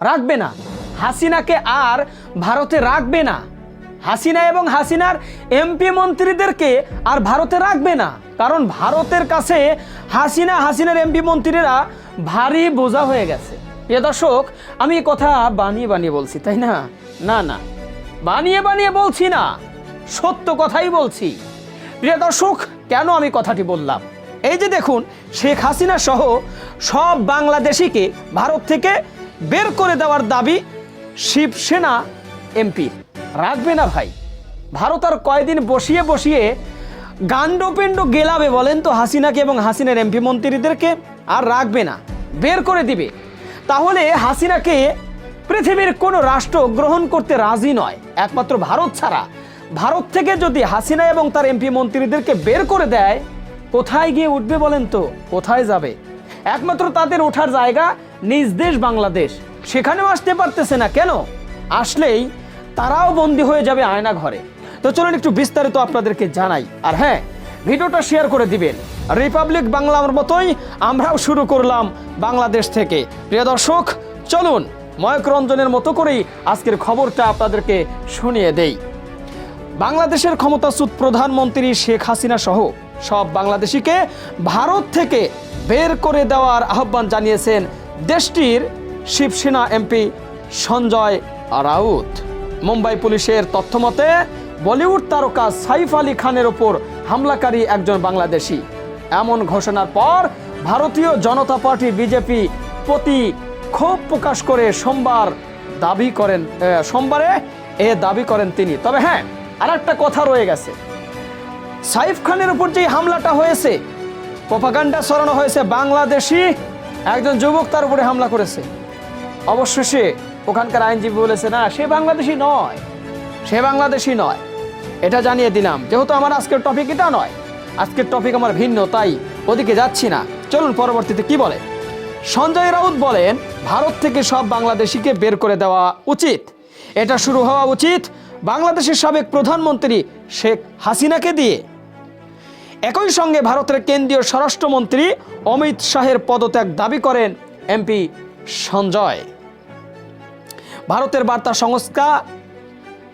রাখবে না। হাসিনাকে আর ভারতে রাখবে না। হাসিনা এবং হাসিনার এমপি মন্ত্রীদেরকে আর ভারতে রাখবে না। কারণ ভারতের কাছে হাসিনা, হাসিনার এমপি মন্ত্রীরা ভারী বোঝা হয়ে গেছে। প্রিয় দর্শক, আমি কথা বানিয়ে বানিয়ে বলছি, তাই না? না না। বানিয়ে বানিয়ে বলছি না। সত্য কথাই বলছি। প্রিয় দর্শক, কেন আমি কথাটি বললাম? এই যে দেখুন, শেখ হাসিনা সহ সব বাংলাদেশিকে ভারত থেকে বের করে দেওয়ার দাবি শিবসেনা এমপি। রাখবে না ভাই। ভারত আর কয়দিন বসিয়ে বসিয়ে গান্ডপিণ্ড গেলাবে বলেন তো হাসিনাকে এবং হাসিনার এমপি মন্ত্রীদেরকে, আর রাখবে না। বের করে দিবে। তাহলে হাসিনাকে পৃথিবীর কোনো রাষ্ট্র গ্রহণ করতে রাজি নয়। একমাত্র ভারত ছাড়া। ভারত থেকে যদি হাসিনা এবং তার এমপি মন্ত্রীদেরকে বের করে দেয়, কোথায় গিয়ে উঠবে বলেন তো? কোথায় যাবে? একমাত্র তাদের ওঠার জায়গা নিজ দেশ বাংলাদেশ। সেখানেও আসতে পারতেছে না, কেন? আসলেই তারাও বন্দী হয়ে যাবে আয়না ঘরে তো চলুন একটু বিস্তারিত আপনাদেরকে জানাই। আর হ্যাঁ ভিডিওটা শেয়ার করে দিবেন। রিপাবলিক বাংলার মতোই আমরাও শুরু করলাম বাংলাদেশ থেকে। প্রিয় দর্শক, চলুন ময়ক রঞ্জনের মতো করেই আজকের খবরটা আপনাদেরকে শুনিয়ে দেই। বাংলাদেশের ক্ষমতাচ্যুত প্রধানমন্ত্রী শেখ হাসিনা সহ সব বাংলাদেশিকে ভারত থেকে বের করে দেওয়ার আহ্বান জানিয়েছেন দেশটির শিবসেনা এমপি সঞ্জয় রাউত। মুম্বাই পুলিশের তথ্যমতে, বলিউড তারকা সাইফ আলী খানের ওপর হামলাকারী একজন বাংলাদেশি। এমন ঘোষণার পর ভারতীয় জনতা পার্টি বিজেপি প্রতি ক্ষোভ প্রকাশ করে সোমবার দাবি করেন সোমবারে এ দাবি করেন তিনি। তবে হ্যাঁ আর একটা কথা রয়ে গেছে। সাইফ খানের উপর যে হামলাটা হয়েছে, প্রপাগান্ডা সরানো হয়েছে বাংলাদেশি একজন যুবক তার উপরে হামলা করেছে। অবশ্য সে ওখানকার আইনজীবী বলেছে, না, সে বাংলাদেশি নয়। সে বাংলাদেশি নয়। এটা জানিয়ে দিলাম। যেহেতু আমার আজকের টপিক এটা নয়। আজকের টপিক আমার ভিন্ন, তাই ওদিকে যাচ্ছি না। চলুন পরবর্তীতে কি বলে? সঞ্জয় রাউত বলেন, ভারত থেকে সব বাংলাদেশিকে বের করে দেওয়া উচিত। এটা শুরু হওয়া উচিত বাংলাদেশের সাবেক প্রধানমন্ত্রী শেখ হাসিনাকে দিয়ে। একই সঙ্গে ভারতের কেন্দ্রীয় স্বরাষ্ট্রমন্ত্রী অমিত শাহের পদত্যাগ দাবি করেন এমপি সঞ্জয়। ভারতের বার্তা সংস্থা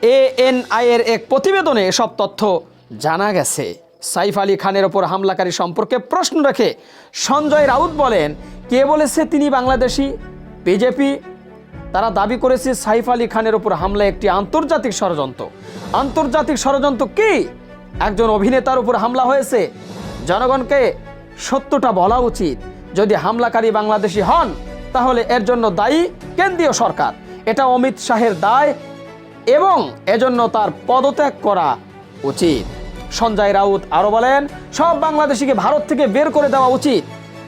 এএনআই এর এক প্রতিবেদনে এসব তথ্য জানা গেছে। সাইফ আলী খানের ওপর হামলাকারী সম্পর্কে প্রশ্ন রেখে সঞ্জয় রাউত বলেন, কে বলেছে তিনি বাংলাদেশি? বিজেপি? তারা দাবি করেছে, সাইফ আলী খানের ওপর হামলা একটি আন্তর্জাতিক ষড়যন্ত্র। আন্তর্জাতিক ষড়যন্ত্র কি? একজন অভিনেতার উপর হামলা হয়েছে। জনগণকে সত্যটা বলা উচিত। যদি হামলাকারী বাংলাদেশি হন, তাহলে এর জন্য দায়ী কেন্দ্রীয় সরকার। এটা অমিত শাহের দায় এবং এজন্য তার পদত্যাগ করা উচিত। সঞ্জয় রাউত আরও বলেন, সব বাংলাদেশিকে ভারত থেকে বের করে দেওয়া উচিত।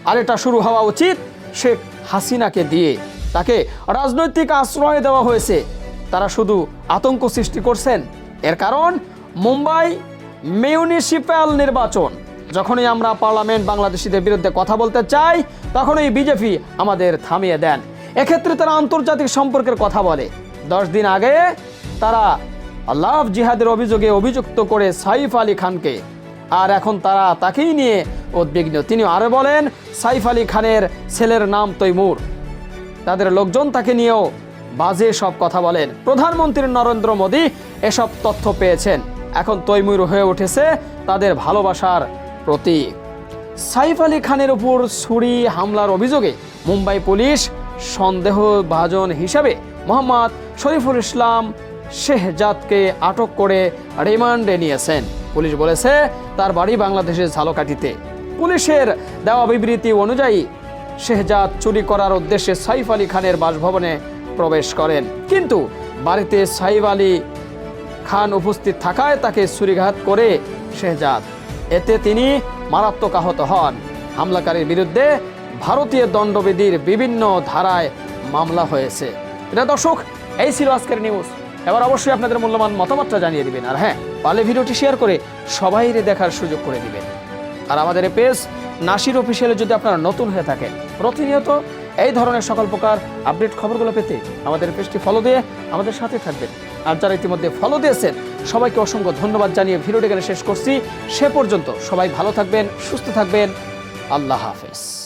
আর এটা শুরু হওয়া উচিত শেখ হাসিনাকে দিয়ে। তাকে রাজনৈতিক আশ্রয় দেওয়া হয়েছে। তারা শুধু আতঙ্ক সৃষ্টি করছেন। এর কারণ, মুম্বাই মিউনিসিপ্যাল নির্বাচন। যখনই আমরা পার্লামেন্ট বাংলাদেশিদের বিরুদ্ধে কথা বলতে চাই, তখনই বিজেপি আমাদের থামিয়ে দেন। এক্ষেত্রে তারা আন্তর্জাতিক সম্পর্কের কথা বলে। দশ দিন আগে তারা লাভ জিহাদের অভিযোগে অভিযুক্ত করে সাইফ আলী খানকে। আর এখন তারা তাকেই নিয়ে উদ্বিগ্ন। তিনি আরও বলেন, সাইফ আলী খানের ছেলের নাম তৈমুর। তাদের লোকজন তাকে নিয়েও বাজে সব কথা বলেন। প্রধানমন্ত্রী নরেন্দ্র মোদী এসব তথ্য পেয়েছেন। এখন তৈমুর হয়ে উঠেছে তাদের ভালোবাসার প্রতীক। সাইফ আলী খানের উপর ছুরি হামলার অভিযোগে মুম্বাই পুলিশ সন্দেহভাজন হিসাবে মোহাম্মদ শরীফুল ইসলাম শেহজাদকে আটক করে রিমান্ডে নিয়েছেন। পুলিশ বলেছে, তার বাড়ি বাংলাদেশের ঝালকাঠিতে। পুলিশের দেওয়া বিবৃতি অনুযায়ী শেহজাদ চুরি করার উদ্দেশ্যে সাইফ আলী খানের বাসভবনে প্রবেশ করেন। কিন্তু বাড়িতে সাইফ আলী খান উপস্থিত থাকায় তাকে ছুরিঘাত করে শেহজাদ। এতে তিনি মারাত্মক আহত হন। হামলাকারীর বিরুদ্ধে ভারতীয় দণ্ডবিধির বিভিন্ন ধারায় মামলা হয়েছে। এটা দর্শক, এই ছিল আজকের নিউজ। এবার অবশ্যই আপনাদের মূল্যবান মতামতটা জানিয়ে দিবেন। আর হ্যাঁ পারলে ভিডিওটি শেয়ার করে সবাই দেখার সুযোগ করে দিবেন। আর আমাদের পেজ নাসির অফিসিয়ালে যদি আপনারা নতুন হয়ে থাকেন, প্রতিনিয়ত এই ধরনের সকল প্রকার আপডেট খবরগুলো পেতে আমাদের পেজটি ফলো দিয়ে আমাদের সাথে থাকবেন। আর যারা ইতিমধ্যে ফলো দিয়েছেন, সবাইকে অসংখ্য ধন্যবাদ জানিয়ে ভিডিওটি এখানে শেষ করছি। সে পর্যন্ত সবাই ভালো থাকবেন, সুস্থ থাকবেন। আল্লাহ হাফেজ।